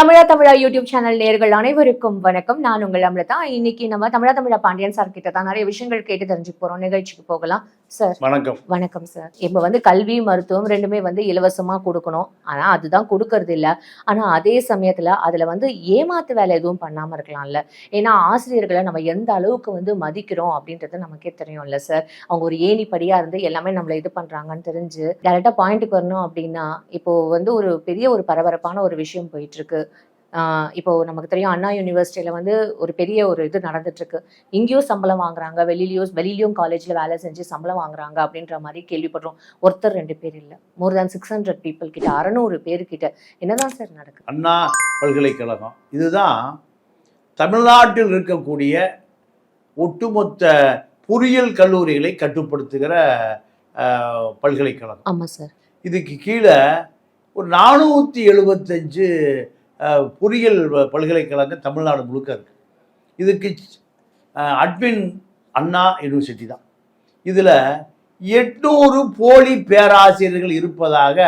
Tamizha Tamizha YouTube channel நேர்கள் அனைவருக்கும் வணக்கம். நான் உங்கள் அமிர்தா. இன்னைக்கு நம்ம தமிழா தமிழா பாண்டியன் சார் கிட்ட தான் நிறைய விஷயங்கள் கேட்டு தெரிஞ்சுக்க போறோம். நிகழ்ச்சிக்கு போகலாம். சார். வணக்கம். வணக்கம் சார். இப்போ வந்து கல்வி மருத்துவம் ரெண்டுமே வந்து இலவசமா கொடுக்கணும். ஆனா அதுதான் கொடுக்கறது இல்ல. ஆனா அதே சமயத்துல அதுல வந்து ஏமாத்து வேலை எதுவும் பண்ணாம இருக்கலாம்ல. ஏன்னா ஆசிரியர்களை நம்ம எந்த அளவுக்கு வந்து மதிக்கிறோம் அப்படின்றது நமக்கே தெரியும்ல சார். அவங்க ஒரு ஏணிப்படியா இருந்து எல்லாமே நம்மள இது பண்றாங்கன்னு தெரிஞ்சு டேரக்டா பாயிண்ட்டுக்கு வரணும் அப்படின்னா இப்போ வந்து ஒரு பெரிய ஒரு பரபரப்பான ஒரு விஷயம் போயிட்டு இருக்கு ஆஹ் இப்போ நமக்கு தெரியும் அண்ணா யூனிவர்சிட்டியில வந்து ஒரு பெரிய ஒரு இது நடந்துட்டு இருக்கு இங்கேயும் சம்பளம் வாங்குறாங்க வெளியிலயும் வெளியிலயும் காலேஜ்ல வேலை செஞ்சு சம்பளம் வாங்குறாங்க அப்படின்ற மாதிரி கேள்விப்படுறோம். ஒருத்தர் ரெண்டு பேர் இல்ல. More than six hundred people கிட்ட அறநூறு பேர் கிட்ட. என்னதான் சார் நடக்குது? அண்ணா பல்கலைக்கழகம். இதுதான் தமிழ்நாட்டில் இருக்கக்கூடிய ஒட்டுமொத்த பொறியியல் கல்லூரிகளை கட்டுப்படுத்துகிற பல்கலைக்கழகம். ஆமா சார் இதுக்கு கீழே ஒரு நானூற்றி எழுபத்தஞ்சு பொறியியல் பல்கலைக்கழகம் தமிழ்நாடு முழுக்க இருக்குது இதுக்கு அட்மின் அண்ணா யூனிவர்சிட்டி தான். இதில் எட்நூறு போலி பேராசிரியர்கள் இருப்பதாக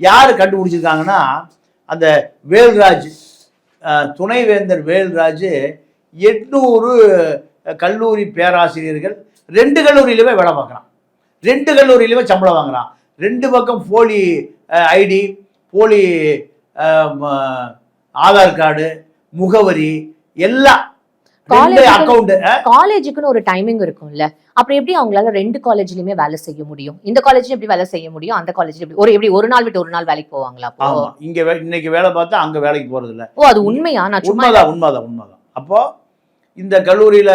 யார் கண்டுபிடிச்சிருக்காங்கன்னா அந்த வேல்ராஜ் துணைவேந்தர் வேல்ராஜ் எட்நூறு கல்லூரி பேராசிரியர்கள் ரெண்டு கல்லூரியிலுமே வேலை பார்க்குறான். ரெண்டு கல்லூரியிலுமே சம்பளம் வாங்குறான். ரெண்டு பக்கம் போலி ஐடி போலி ஆதார் கார்டு முகவரி எல்லாம். காலேஜுக்குன்னு ஒரு டைமிங் இருக்கும்ல. அப்புறம் எப்படி அவங்களால ரெண்டு காலேஜ்லயுமே வேலை செய்ய முடியும்? இந்த காலேஜ்ல எப்படி வேலை செய்ய முடியும்? அந்த காலேஜ்ல எப்படி ஒரு எப்படி ஒரு நாள் விட்டு ஒரு நாள் வேலைக்கு போவாங்களா இங்க இன்னைக்கு வேலை பார்த்தா அங்க வேலைக்கு போறது இல்ல ஓ அது உண்மையா? நான் உண்மைதான் உண்மைதான் உண்மைதான். அப்போ இந்த கல்லூரியில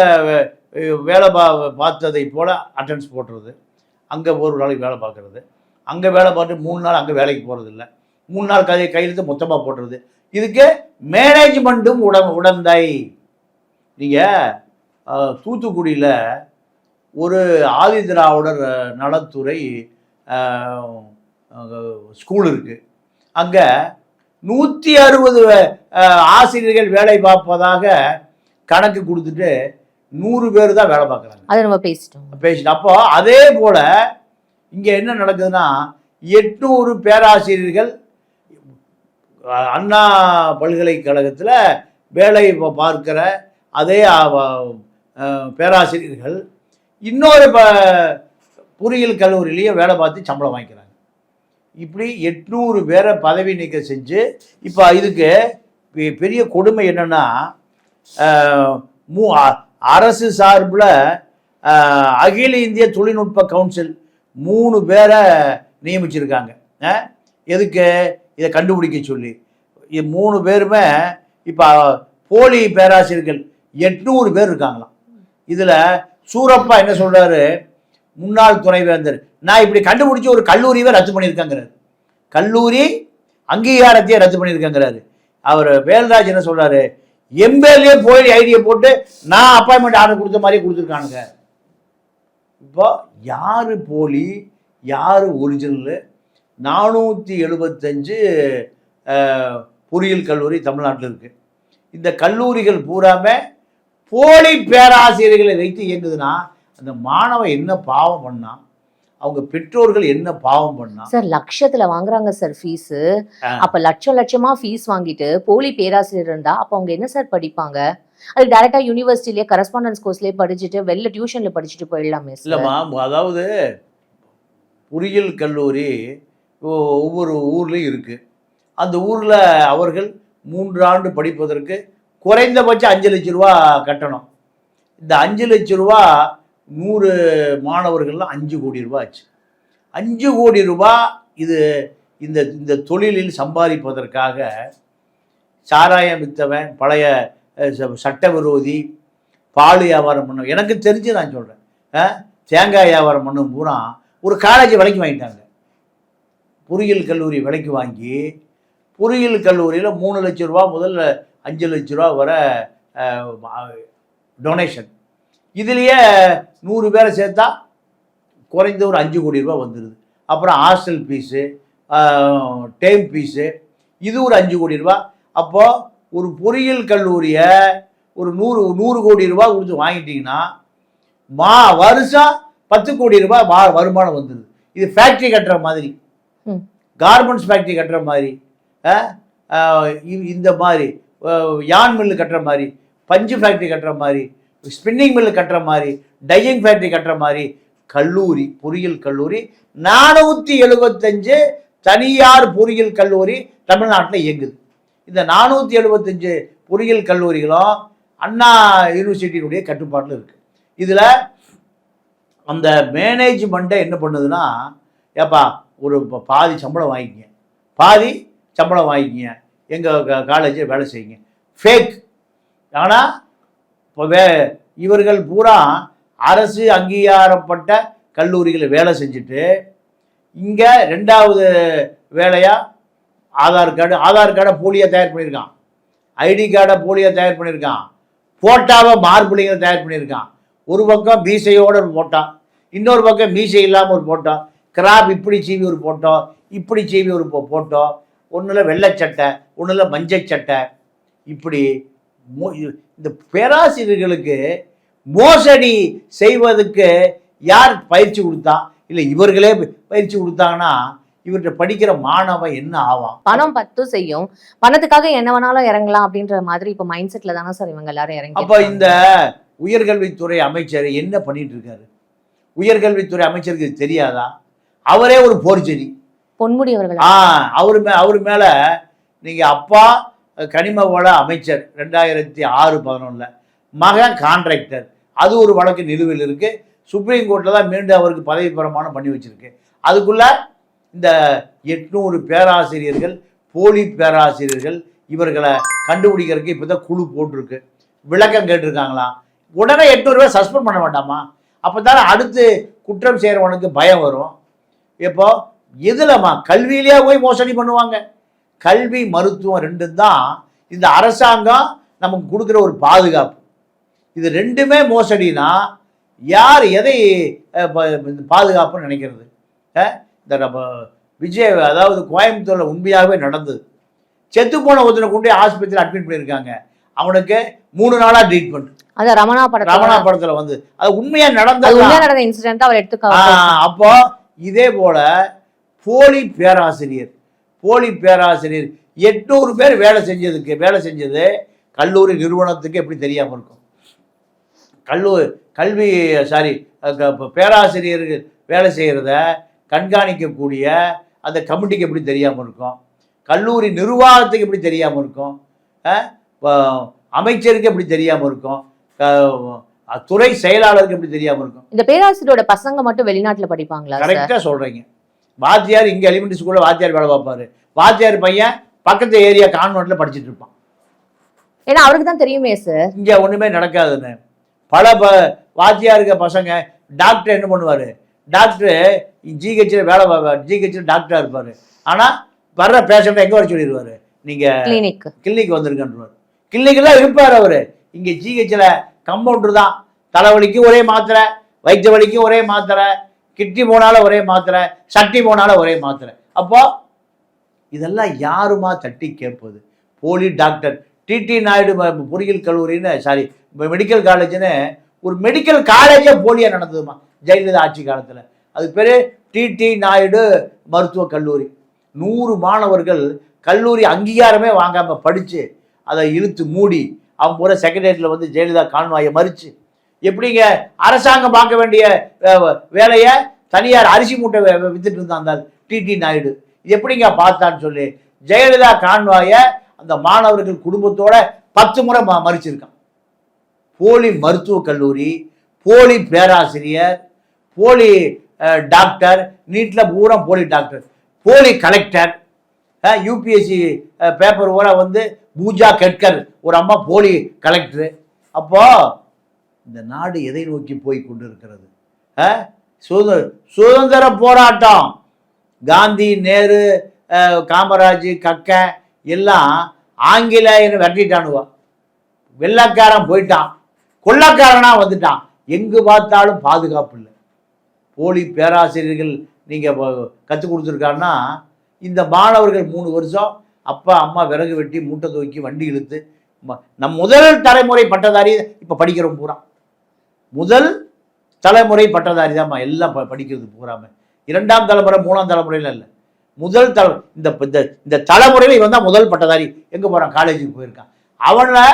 வேலை பா பார்த்ததை போல அட்டன்ஸ் போட்டுறது. அங்க ஒரு நாளைக்கு வேலை பார்க்கறது. அங்க வேலை பார்த்து மூணு நாள் அங்க வேலைக்கு போறது இல்ல மூணு நாள் கை கையெழுத்து மொத்தமா போட்டுறது இதுக்கு மேனேஜ்மெண்ட்டும் உடன் உடந்தை. நீங்க அஹ், தூத்துக்குடியில ஒரு ஆதி திராவிடர் நலத்துறை ஸ்கூல் இருக்கு. அங்க நூற்றி அறுபது ஆசிரியர்கள் வேலை பார்ப்பதாக கணக்கு கொடுத்துட்டு நூறு பேர் தான் வேலை பார்க்குறாங்க. அதை நம்ம பேசிட்டோம். பேசிட்டு அப்போ அதே போல இங்கே என்ன நடக்குதுன்னா எட்நூறு பேராசிரியர்கள் அண்ணா பல்கலைக்கழகத்தில் வேலை இப்போ பார்க்கிற அதே பேராசிரியர்கள் இன்னொரு ப பொறியியல் கல்லூரியிலேயே வேலை பார்த்து சம்பளம் வாங்கிக்கிறாங்க. இப்படி எட்நூறு பேரை பதவி நீக்கம் செஞ்சு இப்போ இதுக்கு பெ- பெரிய கொடுமை என்னென்னா மூ அ- அரசு சார்பில் அகில இந்திய தொழில்நுட்ப கவுன்சில் மூணு பேரை நியமிச்சிருக்காங்க. எதுக்கு? இதை கண்டுபிடிக்க சொல்லி. இது மூணு பேருமே இப்போ போலி பேராசிரியர்கள் எட்நூறு பேர் இருக்காங்களாம். இதில் சூரப்பா என்ன சொல்கிறாரு முன்னாள் துணைவேந்தர். நான் இப்படி கண்டுபிடிச்சி ஒரு கல்லூரியவே ரத்து பண்ணியிருக்கேங்கிறாரு. கல்லூரி அங்கீகாரத்தையே ரத்து பண்ணியிருக்கேங்கிறாரு. அவர் வேல்ராஜ் என்ன சொல்கிறாரு எம்பேர்லயே போய் ஐடியை போட்டு நான் அப்பாயின்மெண்ட் ஆர்டர் கொடுத்த மாதிரி கொடுத்துருக்கானுங்க. இப்போ யார் போலி? யார் ஒரிஜினலு நானூற்றி எழுபத்தஞ்சு பொறியியல் கல்லூரி தமிழ்நாட்டில் இருக்கு. இந்த கல்லூரிகள் பூராமே போலி பேராசிரியர்களை வைத்து இயங்குதுன்னா அந்த மாணவன் என்ன பாவம் பண்ணா? அவங்க பெற்றோர்கள் என்ன பாவம் பண்ணா? சார் லட்சத்துல வாங்குறாங்க சார் ஃபீஸ். அப்ப லட்சம் லட்சமா ஃபீஸ் வாங்கிட்டு போலி பேராசிரியர் இருந்தா அப்ப அவங்க என்ன சார் படிப்பாங்க? அதுக்கு டைரக்டா யூனிவர்சிட்டிலேயே கரஸ்பாண்டன்ஸ் கோர்ஸ்லயே படிச்சுட்டு வெளில டியூஷன்ல படிச்சுட்டு போயிடலாமே இல்லைம்மா அதாவது பொறியியல் கல்லூரி ஒவ்வொரு ஊர்லேயும் இருக்குது அந்த ஊரில் அவர்கள் மூன்று ஆண்டு படிப்பதற்கு குறைந்தபட்சம் அஞ்சு லட்ச ரூபா கட்டணும். இந்த அஞ்சு லட்ச ரூபா நூறு மாணவர்கள்லாம் அஞ்சு கோடி ரூபா ஆச்சு. அஞ்சு கோடி ரூபா இது இந்த இந்த தொழிலில் சம்பாதிப்பதற்காக சாராயம் வித்தவன் பழைய அஹ், ச- சட்டவிரோதி பால் வியாபாரம் பண்ண எனக்கு தெரிஞ்சு நான் சொல்கிறேன் தேங்காய் வியாபாரம் பண்ணும் பூரா ஒரு காலேஜ் விலைக்கு வாங்கிட்டாங்க. பொறியியல் கல்லூரி விலைக்கு வாங்கி பொறியியல் கல்லூரியில் மூணு லட்ச ரூபா முதல்ல அஞ்சு லட்ச ரூபா வர டொனேஷன் இதுலேயே நூறு பேரை சேர்த்தா குறைந்த ஒரு அஞ்சு கோடி ரூபா வந்துடுது அப்புறம் ஹாஸ்டல் ஃபீஸு டைம் ஃபீஸு இது ஒரு அஞ்சு கோடி ரூபா. அப்போது ஒரு பொறியியல் கல்லூரியை ஒரு நூறு நூறு கோடி ரூபா கொடுத்து வாங்கிட்டிங்கன்னா மா வருஷம் பத்து கோடி ரூபாய் மா வருமானம் வந்துடுது இது ஃபேக்ட்ரி கட்டுற மாதிரி. கார்மெண்ட்ஸ் ஃபேக்ட்ரி கட்டுற மாதிரி இ- இந்த மாதிரி யான் மில்லு கட்டுற மாதிரி பஞ்சு ஃபேக்ட்ரி கட்டுற மாதிரி ஸ்பின்னிங் மில்லு கட்டுற மாதிரி டையிங் ஃபேக்ட்ரி கட்டுற மாதிரி கல்லூரி பொறியியல் கல்லூரி நானூற்றி எழுபத்தஞ்சு தனியார் பொறியியல் கல்லூரி தமிழ்நாட்டில் இயங்குது. இந்த நானூற்றி எழுபத்தஞ்சு பொறியியல் கல்லூரிகளும் அண்ணா யூனிவர்சிட்டியினுடைய கட்டுப்பாட்டில் இருக்குது இதில் அந்த மேனேஜ்மெண்ட்டை என்ன பண்ணுதுன்னா ஏப்பா ஒரு ப- பாதி சம்பளம் வாங்கிக்கிங்க. பாதி சம்பளம் வாங்கிக்கங்க. எங்கள் காலேஜில் வேலை செய்யுங்க. ஃபேக் ஆனால் இப்போ வே இவர்கள் பூரா அரசு அங்கீகாரப்பட்ட கல்லூரிகளில் வேலை செஞ்சுட்டு இங்கே ரெண்டாவது வேலையாக ஆதார் கார்டு ஆதார் கார்டை போலியாக தயார் பண்ணியிருக்கான். ஐடி கார்டை போலியாக தயார் பண்ணியிருக்கான். ஃபோட்டாவை மார்பிளிங்க தயார் பண்ணியிருக்கான். ஒரு பக்கம் மீசையோட ஒரு ஃபோட்டா இன்னொரு பக்கம் மீசை இல்லாமல் ஒரு ஃபோட்டா கிராப் இப்படி சீவி ஒரு போட்டோ இப்படி சீவி ஒரு போட்டோ ஒன்றில் வெள்ளை சட்டை ஒன்றில் மஞ்சள் சட்டை. இப்படி இந்த பேராசிரியர்களுக்கு மோசடி செய்வதற்கு யார் பயிற்சி கொடுத்தா? இல்லை இவர்களே பயிற்சி கொடுத்தாங்கன்னா இவர்கிட்ட படிக்கிற மாணவன் என்ன ஆவான்? பணம் பத்து செய்யும். பணத்துக்காக என்ன வேணாலும் இறங்கலாம் அப்படின்ற மாதிரி இப்ப மைண்ட் செட்ல தானே சார் இவங்க எல்லாரும் இறங்கி அப்போ இந்த உயர்கல்வித்துறை அமைச்சர் என்ன பண்ணிட்டு இருக்காரு? உயர்கல்வித்துறை அமைச்சருக்கு தெரியாதா? அவரே ஒரு போர்ஜரி. பொன்முடி அவர்கள். ஆ அவர் மே அவர் மேல நீங்க அப்பா கனிம வள அமைச்சர் ரெண்டாயிரத்தி ஆறு பதினொன்றில் மகன் கான்ட்ராக்டர் அது ஒரு வழக்கு நிலுவையில் இருக்கு. சுப்ரீம் கோர்ட்டில் தான் மீண்டும் அவருக்கு பதவி பிரமாணம் பண்ணி வச்சிருக்கு. அதுக்குள்ள இந்த எட்நூறு பேராசிரியர்கள் போலி பேராசிரியர்கள் இவர்களை கண்டுபிடிக்கிறதுக்கு இப்போ தான் குழு போட்டிருக்கு. விளக்கம் கேட்டிருக்காங்களாம் உடனே எட்நூறு பேர் சஸ்பெண்ட் பண்ண வேண்டாமா? அப்போ தானே அடுத்து குற்றம் செய்கிறவனுக்கு பயம் வரும். இப்போ எதுலம்மா கல்வியிலேயே போய் மோசடி பண்ணுவாங்க. கல்வி மருத்துவம் ரெண்டும் தான் இந்த அரசாங்கம் நமக்கு கொடுக்குற ஒரு பாதுகாப்பு. இது ரெண்டுமே மோசடினா யார் எதை பாதுகாப்புன்னு நினைக்கிறது? இந்த நம்ம விஜய் அதாவது கோயம்புத்தூரில் உண்மையாகவே நடந்தது. செத்து போன ஒருத்தனை கொண்டு ஆஸ்பத்திரியில் அட்மிட் பண்ணியிருக்காங்க. அவனுக்கு மூணு நாளாக ட்ரீட்மெண்ட் அது ரமணா படத்துல ரமணா படத்தில் வந்து. அது உண்மையாக நடந்தது? உண்மையா நடந்த இன்சிடென்ட் அவர் எடுத்துக்க அப்போ இதே போல போலி பேராசிரியர் போலி பேராசிரியர் எட்நூறு பேர் வேலை செஞ்சதுக்கு வேலை செஞ்சது கல்லூரி நிறுவனத்துக்கு எப்படி தெரியாமல் இருக்கும்? கல்லூரி கல்வி சாரி பேராசிரியர்கள் வேலை செய்கிறத கண்காணிக்கக்கூடிய அந்த கமிட்டிக்கு எப்படி தெரியாமல் இருக்கும்? கல்லூரி நிர்வாகத்துக்கு எப்படி தெரியாமல் இருக்கும்? அமைச்சருக்கு எப்படி தெரியாமல் இருக்கும்? துறை செயலாளருக்கு எப்படி தெரியாமல் இருக்கும்? இந்த பேராசிரியரோட பசங்க மட்டும் வெளிநாட்டுல படிப்பாங்களா சார் கரெக்டாக சொல்கிறீங்க வாத்தியார் இங்கே எலிமெண்ட்ரி ஸ்கூலில் வாத்தியார் வேலை பார்ப்பாரு. வாத்தியார் பையன் பக்கத்து ஏரியா கான்வெண்ட்டில் படிச்சுட்டு இருப்பான். ஏன்னா அவருக்கு தான் தெரியுமே சார் இங்கே ஒன்றுமே நடக்காதுன்னு. பல ப வாத்தியாருக்க பசங்க டாக்டர் என்ன பண்ணுவார்? டாக்டர் ஜிஹெச்சில் வேலை பார்ப்பார் ஜிஹெச்சில் டாக்டராக இருப்பார். ஆனால் வர்ற பேஷண்ட்டை எங்கே வர சொல்லிடுவார்? நீங்கள் கிளினிக் கிளினிக் வந்திருக்கன்றவர். கிளினிக்கில் இருப்பார் அவர். இங்கே ஜிஹெச்சில் கம்பவுண்டர் தான். தலைவலிக்கும் ஒரே மாத்திரை வயிற்று வலிக்கும் ஒரே மாத்திரை கிட்னி போனாலும் ஒரே மாத்திரை சட்டி போனாலும் ஒரே மாத்திரை. அப்போ இதெல்லாம் யாருமா தட்டி கேட்பது? போலி டாக்டர். டிடி நாயுடு பொறியியல் கல்லூரின்னு சாரி மெடிக்கல் காலேஜ்னு ஒரு மெடிக்கல் காலேஜே போலியாக நடந்ததுமா? ஜெயலலிதா ஆட்சி காலத்தில். அது பேர் டிடி நாயுடு மருத்துவக் கல்லூரி. நூறு மாணவர்கள் கல்லூரி அங்கீகாரமே வாங்காமல் படித்து அதை இழுத்து மூடி அவங்க பூரா செக்ரட்டேரியட்டில் வந்து ஜெயலலிதா கான்வாயை மறித்து எப்படிங்க? அரசாங்கம் பார்க்க வேண்டிய வேலையை தனியார் அரிசி மூட்டை வித்துட்டு இருந்தான் அந்த டிடி நாயுடு. இது எப்படிங்க பார்த்தான்னு சொல்லி. ஜெயலலிதா கான்வாயை அந்த மாணவர்கள் குடும்பத்தோட பத்து முறை ம மறிச்சிருக்கான். போலி மருத்துவக் கல்லூரி போலி பேராசிரியர் போலி டாக்டர் நீட்டில் பூரா போலி டாக்டர் போலி கலெக்டர் யூபிஎஸ்சி பேப்பர் பூரா வந்து பூஜா கெட்கர் ஒரு அம்மா போலி கலெக்டரு அப்போ இந்த நாடு எதை நோக்கி போய் கொண்டு இருக்கிறது சுதந்திர சுதந்திர போராட்டம். காந்தி நேரு காமராஜ் கக்க எல்லாம் ஆங்கில வெட்டிட்டானுவா வெள்ளக்காரன் போயிட்டான். கொள்ளக்காரனாக வந்துட்டான். எங்கு பார்த்தாலும் பாதுகாப்பு இல்லை. போலி பேராசிரியர்கள் நீங்கள் கற்றுக் கொடுத்துருக்காருன்னா இந்த மாணவர்கள் மூணு வருஷம் அப்பா அம்மா விறகு வெட்டி மூட்டை தூக்கி வண்டி இழுத்து நம் முதல் தலைமுறை பட்டதாரி இப்போ படிக்கிறோம் பூரா. முதல் தலைமுறை பட்டதாரி தான்மா எல்லாம் படிக்கிறது பூராம. இரண்டாம் தலைமுறை மூணாம் தலைமுறையில் இல்லை. முதல் தல இந்த இந்த தலைமுறையில் இவன் தான் முதல் பட்டதாரி. எங்கே போகிறான் காலேஜுக்கு போயிருக்கான். அவனை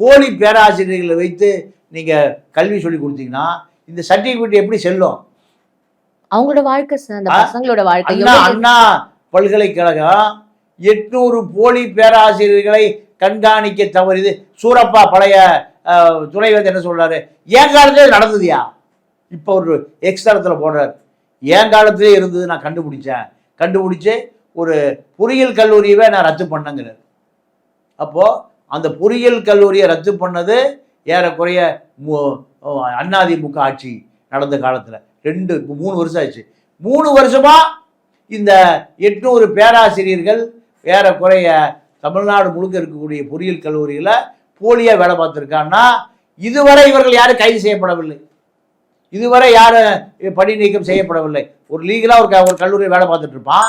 போலி பேராசிரியர்களை வைத்து நீங்கள் கல்வி சொல்லி கொடுத்தீங்கன்னா இந்த சர்டிஃபிகேட் எப்படி செல்லும்? அவங்களோட வாழ்க்கை அந்த பசங்களோட வாழ்க்கை அண்ணா பல்கலைக்கழகம் எட்நூறு போலி பேராசிரியர்களை கண்காணிக்க தவறியது. சூரப்பா பழைய அஹ், துணைவேந்தர் என்ன சொல்றாரு? என் காலத்திலே நடந்ததுயா? இப்போ ஒரு எக்ஸ் போடுறார். என் காலத்திலே இருந்தது நான் கண்டுபிடிச்சேன். கண்டுபிடிச்சு ஒரு பொறியியல் கல்லூரியவே நான் ரத்து பண்ணங்கிறார். அப்போது அந்த பொறியியல் கல்லூரியை ரத்து பண்ணது ஏறக்குறைய மு- அதிமுக ஆட்சி நடந்த காலத்தில். ரெண்டு மூணு வருஷம் ஆச்சு. மூணு வருஷமாக இந்த எட்நூறு பேராசிரியர்கள் ஏறக்குறைய தமிழ்நாடு முழுக்க இருக்கக்கூடிய பொறியியல் கல்லூரியில் போலியா வேலை பார்த்துருக்கான்னா இதுவரை இவர்கள் யாரும் கைது செய்யப்படவில்லை. இதுவரை யாரும் பணி நீக்கம் செய்யப்படவில்லை. ஒரு லீகலாக ஒரு க- ஒரு கல்லூரி வேலை பார்த்துட்டு இருப்பான்.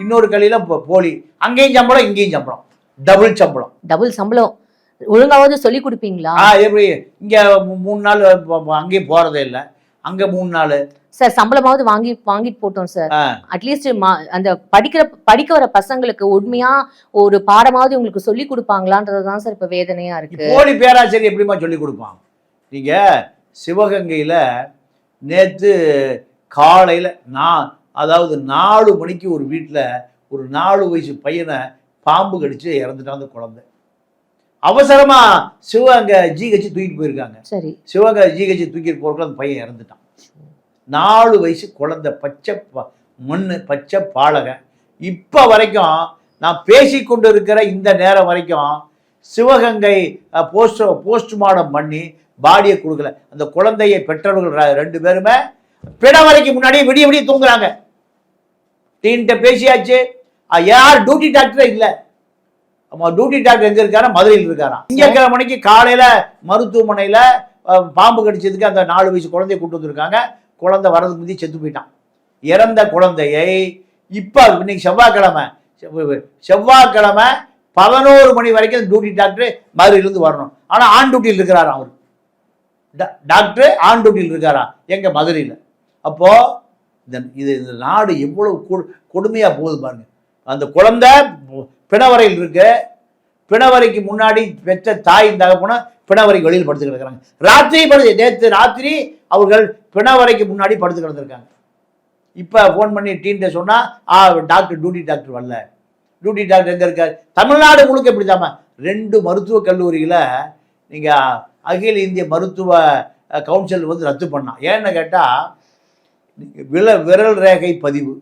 இன்னொரு கல்வியில் போலி. அங்கேயும் சம்பளம் இங்கேயும் சம்பளம். டபுள் சம்பளம். டபுள் சம்பளம். ஒழுங்காவது சொல்லி கொடுப்பீங்களா? எப்படி? இங்கே மூணு நாள் அங்கேயும் போகிறதே இல்லை. அங்கே மூணு நாள். சார் சம்பளமாவது வாங்கி வாங்கிட்டு போட்டோம் சார். அட்லீஸ்ட் அந்த படிக்கிற படிக்க வர பசங்களுக்கு உண்மையா ஒரு பாடமாவது உங்களுக்கு சொல்லி கொடுப்பாங்களான்றது தான் சார் இப்ப வேதனையா இருக்கு. போலி பேராசிரியர் எப்படிம்மா சொல்லி கொடுப்பான்? நீங்க சிவகங்கையில நேத்து காலையில நான் அதாவது நாலு மணிக்கு ஒரு வீட்டில் ஒரு நாலு வயசு பையனை பாம்பு கடிச்சு இறந்துட்டான் அந்த குழந்தை. அவசரமா சிவகங்கை ஜிஹெச் தூக்கிட்டு போயிருக்காங்க. சரி. சிவகங்கை ஜிஹெச் தூக்கிட்டு போறதுக்குள்ள அந்த பையன் இறந்துட்டான். நாலு வயசு குழந்தை பச்சை ப- மண்ணு பச்சை பாலகை இப்போ வரைக்கும் நான் பேசி கொண்டு இருக்கிற இந்த நேரம் வரைக்கும் சிவகங்கை போஸ்ட் போஸ்ட்மார்டம் பண்ணி பாடியை கொடுக்கல. அந்த குழந்தையை பெற்றவர்கள் ரெண்டு பேருமே பிண வரைக்கும் முன்னாடியே விடிய விடிய தூங்குறாங்க. டீன்ட்ட பேசியாச்சு. யார் டியூட்டி டாக்டரே இல்லை. ஆமா டியூட்டி டாக்டர் எங்க இருக்காரா? மதுரையில் இருக்காராம் திங்கக்கிழமை மணிக்கு காலையில் மருத்துவமனையில் பாம்பு கடிச்சதுக்கு அந்த நாலு வயசு குழந்தைய கூட்டு வந்திருக்காங்க. குழந்தை வரதுக்கு முந்தி செத்து போயிட்டான். இறந்த குழந்தையை இப்போ இன்னைக்கு செவ்வாய்க்கிழமை செவ்வ- செவ்வாய்க்கிழமை பதினோரு மணி வரைக்கும் டியூட்டி டாக்டர் மதுரையிலேருந்து வரணும். ஆனால் ஆன் டியூட்டியில் இருக்கிறாராம் அவர். டாக்டர் ஆன் டியூட்டியில் இருக்காரா எங்க மதுரையில். அப்போ இந்த இது இந்த நாடு எவ்வளவு கொடு- போகுது பாருங்க. அந்த குழந்தை பிணவரையில் இருக்கு. பிணவரைக்கு முன்னாடி பெற்ற தாய் தகப்பன பிணவரைக்கு வெளியில் படுத்து கிடக்குறாங்க ராத்திரி படுத்து நேற்று ராத்திரி அவர்கள் பிணவரைக்கு முன்னாடி படுத்து கிடந்திருக்காங்க. இப்போ ஃபோன் பண்ணி டீன்ட்ட சொன்னால் ஆ டாக்டர் டியூட்டி டாக்டர் வரல. டியூட்டி டாக்டர் எங்கே இருக்கார்? தமிழ்நாடு முழுக்க இப்படி தாம ரெண்டு மருத்துவக் கல்லூரியில் நீங்கள் அகில இந்திய மருத்துவ கவுன்சில் வந்து ரத்து பண்ணான் ஏன்னு கேட்டால் வில விரல் ரேகை பதிவு.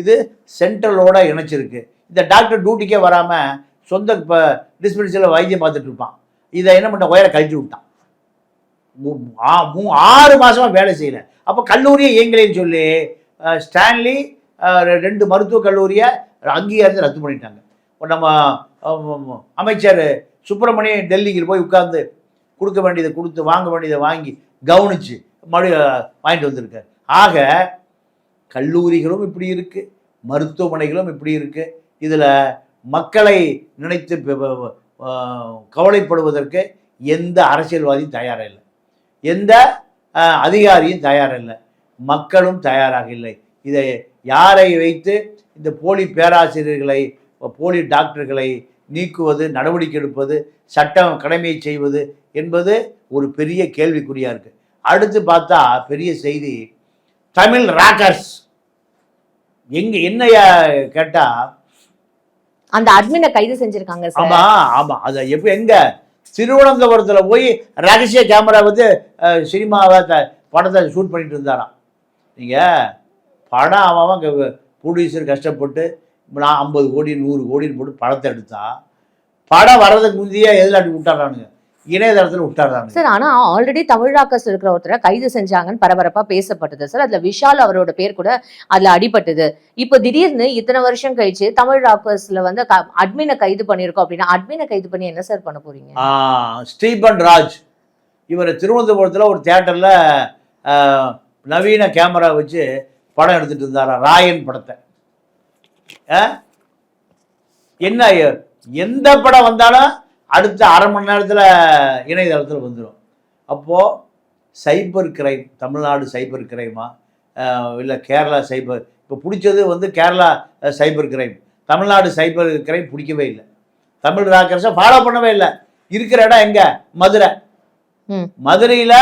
இது சென்ட்ரலோட இணைச்சிருக்கு. இந்த டாக்டர் டியூட்டிக்கே வராமல் சொந்த இப்போ டிஸ்பென்சரியில் வைத்தியம் பார்த்துட்டு இருப்பான். இதை என்ன பண்ண ஒயரை கழிச்சு விட்டான். ஆறு மாதமாக வேலை செய்யல. அப்போ கல்லூரியை இயங்கலைன்னு சொல்லி ஸ்டான்லி ரெ- ரெண்டு மருத்துவக் கல்லூரியை அங்கீகாரத்தை ரத்து பண்ணிட்டாங்க. இப்போ நம்ம அமைச்சர் சுப்பிரமணியம் டெல்லிக்கு போய் உட்கார்ந்து கொடுக்க வேண்டியதை கொடுத்து வாங்க வேண்டியதை வாங்கி கவனிச்சு மறுபடியும் வாங்கிட்டு வந்திருக்கார். ஆக கல்லூரிகளும் இப்படி இருக்குது மருத்துவமனைகளும் இப்படி இருக்குது இதில் மக்களை நினைத்து கவலைப்படுவதற்கு எந்த அரசியல்வாதியும் தயாராக இல்லை. எந்த அதிகாரியும் தயாரா இல்லை மக்களும் தயாராக இல்லை. இதை யாரை வைத்து இந்த போலி பேராசிரியர்களை போலி டாக்டர்களை நீக்குவது நடவடிக்கை எடுப்பது சட்டம் கடமையை செய்வது என்பது ஒரு பெரிய கேள்விக்குறியா இருக்கு. அடுத்து பார்த்தா பெரிய செய்தி தமிழ் ராக்கர்ஸ். எங்க என்னையா கேட்டா அந்த அட்மினை கைது செஞ்சிருக்காங்க சார். ஆமா ஆமா. அது எப்ப எங்க? திருவனந்தபுரத்தில் போய் ரகசிய கேமரா வந்து சினிமாவை த- படத்தை ஷூட் பண்ணிட்டு இருந்தாராம். நீங்கள் படம் அவன் ப்ரொடியூசர் கஷ்டப்பட்டு நான் ஐம்பது கோடி நூறு கோடின்னு போட்டு படத்தை எடுத்தா படம் வர்றதுக்கு முந்தையே எதில் அடி விட்டாரானுங்க. இணையதளத்தில் விட்டாரானுங்க சார் ஆனா ஆல்ரெடி தமிழ் ராக்கர்ஸ் இருக்கிற ஒருத்தரை கைது செஞ்சாங்கன்னு பரபரப்பா பேசப்பட்டது. சார் அதுல விஷால் அவரோட பேர் கூட அதுல அடிபட்டது. இப்போ திடீர்னு இத்தனை வருஷம் கழிச்சு தமிழ் ராக்கர்ஸ்ல வந்து அட்மினை கைது பண்ணியிருக்கோம் அப்படின்னா அட்மினை கைது பண்ணி என்ன சார் பண்ண போறீங்க? ஸ்டீபன் ராஜ். இவர் திருவனந்தபுரத்தில் ஒரு தேட்டரில் நவீன கேமரா வச்சு படம் எடுத்துட்டு இருந்தாரா? ராயன் படத்தை? என்ன எந்த படம் வந்தாலும் அடுத்த அரை மணி நேரத்தில் இணையதளத்தில் வந்துடும் அப்போது சைபர் கிரைம் தமிழ்நாடு சைபர் கிரைமா இல்லை கேரளா சைபர் இப்போ பிடிச்சது வந்து Kerala cyber crime Tamil Nadu cyber crime பிடிக்கவே இல்லை. தமிழ் ராக்கர்ஸை ஃபாலோ பண்ணவே இல்லை. இருக்கிற இடம் எங்க? மதுரை. மதுரையில்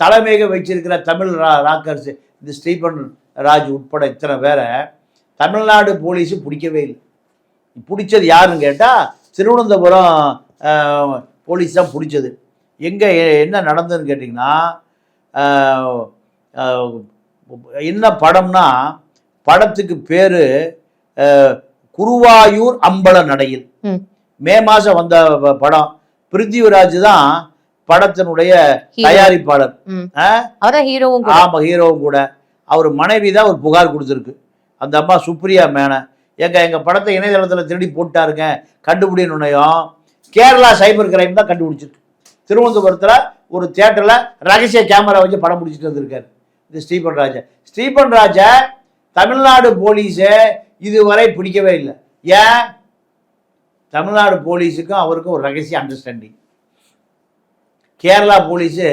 தலைமையக வச்சிருக்கிற தமிழ் ரா ராக்கர்ஸ் இந்த ஸ்டீபன் ராஜ் உட்பட இத்தனை பேரை தமிழ்நாடு போலீஸு பிடிக்கவே இல்லை. பிடிச்சது யாருன்னு கேட்டால் திருவனந்தபுரம் போலீஸ் தான் பிடிச்சது. எங்கே என்ன நடந்ததுன்னு கேட்டிங்கன்னா என்ன படம்னா படத்துக்கு பேர் குருவாயூர் அம்பல நடையில். ம். மாதம் வந்த படம். பிருத்திவிராஜ் தான் படத்தினுடைய. தயாரிப்பாளர். ஆமாம் ஹீரோவும் கூட. அவர் மனைவி தான் ஒரு புகார் கொடுத்துருக்கு. அந்த அம்மா சுப்ரியா மேனன். எங்கள் எங்கள் படத்தை இணையதளத்தில் திருடி போட்டாருங்க. கண்டுபிடினுனையும் கேரளா சைபர் கிரைம் தான் கண்டுபிடிச்சிருக்கு. திருவனந்தபுரத்தில் ஒரு தேட்டரில் ரகசிய கேமரா வச்சு படம் பிடிச்சிட்டு வந்திருக்காரு. இது ஸ்ரீபன் ராஜா. ஸ்ரீபன் ராஜா தமிழ்நாடு போலீஸை இதுவரை பிடிக்கவே இல்லை. ஏன்? தமிழ்நாடு போலீஸுக்கும் அவருக்கும் ஒரு ரகசிய அண்டர்ஸ்டாண்டிங் கேரளா போலீஸு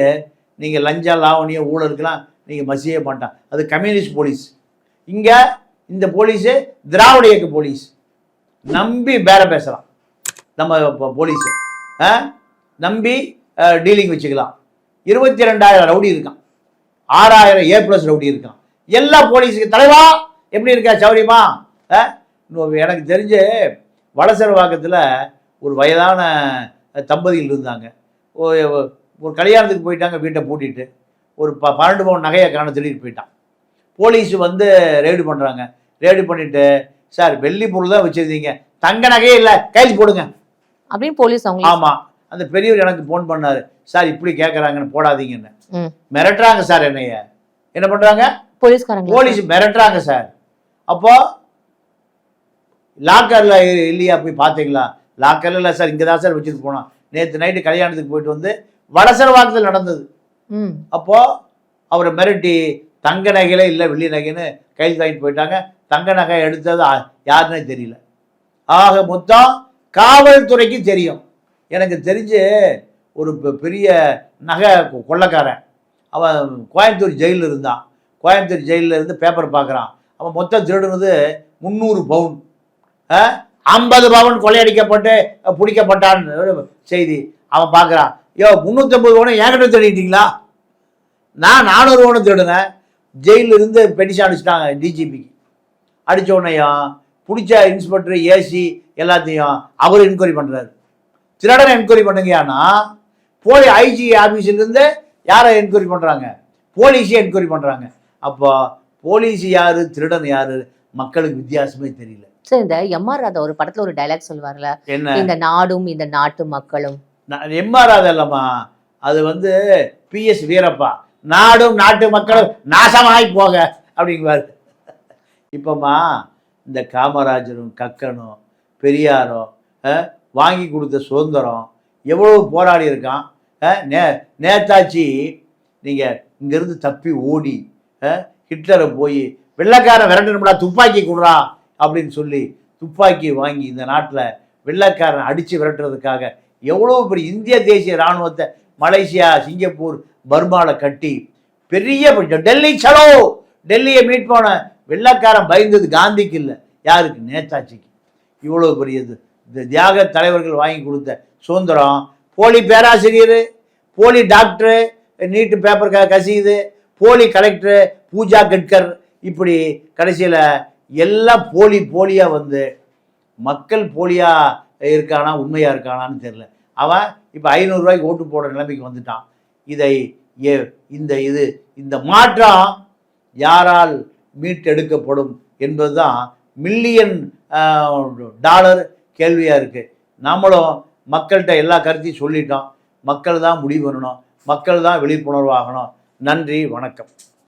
நீங்கள் லஞ்சம் லாவணியம் ஊழலுக்கெல்லாம் நீங்கள் மசியே மாட்டான். அது கம்யூனிஸ்ட் போலீஸ். இங்கே இந்த போலீஸு திராவிட இயக்க போலீஸ் நம்பி பேர பேசலாம். நம்ம போலீஸு ஆ? நம்பி டீலிங் வச்சுக்கலாம். இருபத்தி ரெண்டாயிரம் ரவுடி இருக்கான். ஆறாயிரம் ஏ ப்ளஸ் ரவுடி இருக்கான். எல்லா போலீஸுக்கு தலைவா எப்படி இருக்கா சௌரியமா? எனக்கு தெரிஞ்சு வடசரவாக்கத்தில் ஒரு வயதான தம்பதிகள் இருந்தாங்க. ஒரு கல்யாணத்துக்கு போயிட்டாங்க வீட்டை பூட்டிட்டு. ஒரு ப பன்னெண்டு பவுன் நகையை காண திருடிட்டு போயிட்டான். போலீஸ் வந்து ரெய்டு பண்ணுறாங்க ரெய்டு பண்ணிட்டு சார் வெள்ளி பொருள் தான் வச்சுருந்தீங்க. தங்க நகையே இல்லை கைது போடுங்க. அப்படின்னு போலீஸ் அவங்களே ஆமாம் அந்த பெரியவர் எனக்கு ஃபோன் பண்ணாரு. சார் இப்படி கேட்குறாங்கன்னு போடாதீங்கன்னு. மிரட்டுறாங்க சார் என்னைய. என்ன பண்ணுறாங்க போலீஸ்காரங்க போலீஸ் மிரட்டுறாங்க சார். அப்போ லாக்கரில் இல்லையா போய் பார்த்தீங்களா லாக்கரில் இல்லை சார் இங்கே தான் சார் வச்சுட்டு போனோம் நேற்று நைட்டு கல்யாணத்துக்கு போயிட்டு வந்து வடசரவாக்கத்தில் நடந்தது. ம். அப்போ அவரை மிரட்டி தங்க நகையில இல்லை வெள்ளி நகைன்னு கையில் வாங்கிட்டு போயிட்டாங்க. தங்க நகை எடுத்தது ஆ- யாருன்னே தெரியல. ஆக மொத்தம் காவல்துறைக்கு தெரியும். எனக்கு தெரிஞ்சு ஒரு பெ- பெரிய நகை கொள்ளக்காரன். அவன் கோயம்புத்தூர் ஜெயிலில் இருந்தான். கோயம்புத்தூர் ஜெயிலில் இருந்து பேப்பர் பார்க்குறான். அவன் மொத்தம் திருடுனது முந்நூறு பவுன். ஐம்பது பவுன் கொள்ளையடிக்கப்பட்டு பிடிக்கப்பட்டான் பிடிக்கப்பட்டான்னு செய்தி. அவன் பார்க்குறான். யோ முந்நூற்றம்பது பவுனை என்கிட்ட திருடிட்டீங்களா? நான் நானூறு பவுன் திருடுனேன். ஜெயிலில் இருந்து பெட்டிஷன் அடிச்சிட்டாங்க டிஜிபிக்கு அடிச்ச உடனேயும் பிடிச்ச இன்ஸ்பெக்டர் ஏசி எல்லாத்தையும் அவர் என்கொயரி பண்ணுறாரு திருடனை என்கொயரி பண்ணுங்கயானா போலி ஐஜி ஆஃபீஸிலேருந்து யாரை என்கொயரி பண்ணுறாங்க போலீஸே என்கொயரி பண்ணுறாங்க அப்போ போலீஸ் யாரு திருடன் யாரு மக்களுக்கு வித்தியாசமே தெரியல. சரி இந்த எம்ஆர் ராதா ஒரு படத்துல ஒரு டைலாக் சொல்லுவார்ல என்ன? இந்த நாடும் இந்த நாட்டு மக்களும். எம்ஆர் அதல்லம்மா அது வந்து பிஎஸ் வீரப்பா. நாடும் நாட்டு மக்களும் நாசமாய் போக அப்படிங்குவார். இப்போம்மா இந்த காமராஜரும் கக்கனும் பெரியாரும் வாங்கி கொடுத்த சுதந்திரம் எவ்வளோ போராடி இருக்கான்? நே நேதாஜி நீங்கள் இங்கேருந்து தப்பி ஓடி ஹிட்லரை போய் வெள்ளைக்காரன் விரட்டணும்டா துப்பாக்கி கொடுறா அப்படின்னு சொல்லி துப்பாக்கி வாங்கி இந்த நாட்டில் வெள்ளக்காரன் அடித்து விரட்டுறதுக்காக எவ்வளோ பெரிய இந்திய தேசிய இராணுவத்தை மலேசியா சிங்கப்பூர் பர்மாவில் கட்டி பெரிய டெல்லி சலோ டெல்லியை மீட் போன வெள்ளைக்காரன் பயந்தது காந்திக்கு இல்லை. யாருக்கு? நேதாஜிக்கு. இவ்வளோ பெரியது இந்த தியாக தலைவர்கள் வாங்கி கொடுத்த சுதந்திரம் போலி பேராசிரியர் போலி டாக்டரு நீட்டு பேப்பர் க கசியுது போலி கலெக்டரு பூஜா கட்கர் இப்படி கடைசியில் எல்லாம் போலி போலியாக வந்து மக்கள் போலியாக இருக்கானா உண்மையாக இருக்கானான்னு தெரியல. அவன் இப்போ ஐநூறுரூவாய்க்கு ஓட்டு போடுற நிலைமைக்கு வந்துட்டான். இதை ஏ இந்த இது இந்த மாற்றம் யாரால் மீட்டெடுக்கப்படும் என்பதுதான் மில்லியன் டாலர் கேள்வியாக இருக்குது நாமளும் மக்கள்கிட்ட எல்லா கருத்தையும் சொல்லிட்டோம். மக்கள் தான் முடிவு பண்ணணும். மக்கள் தான் விழிப்புணர்வாகணும் நன்றி வணக்கம்.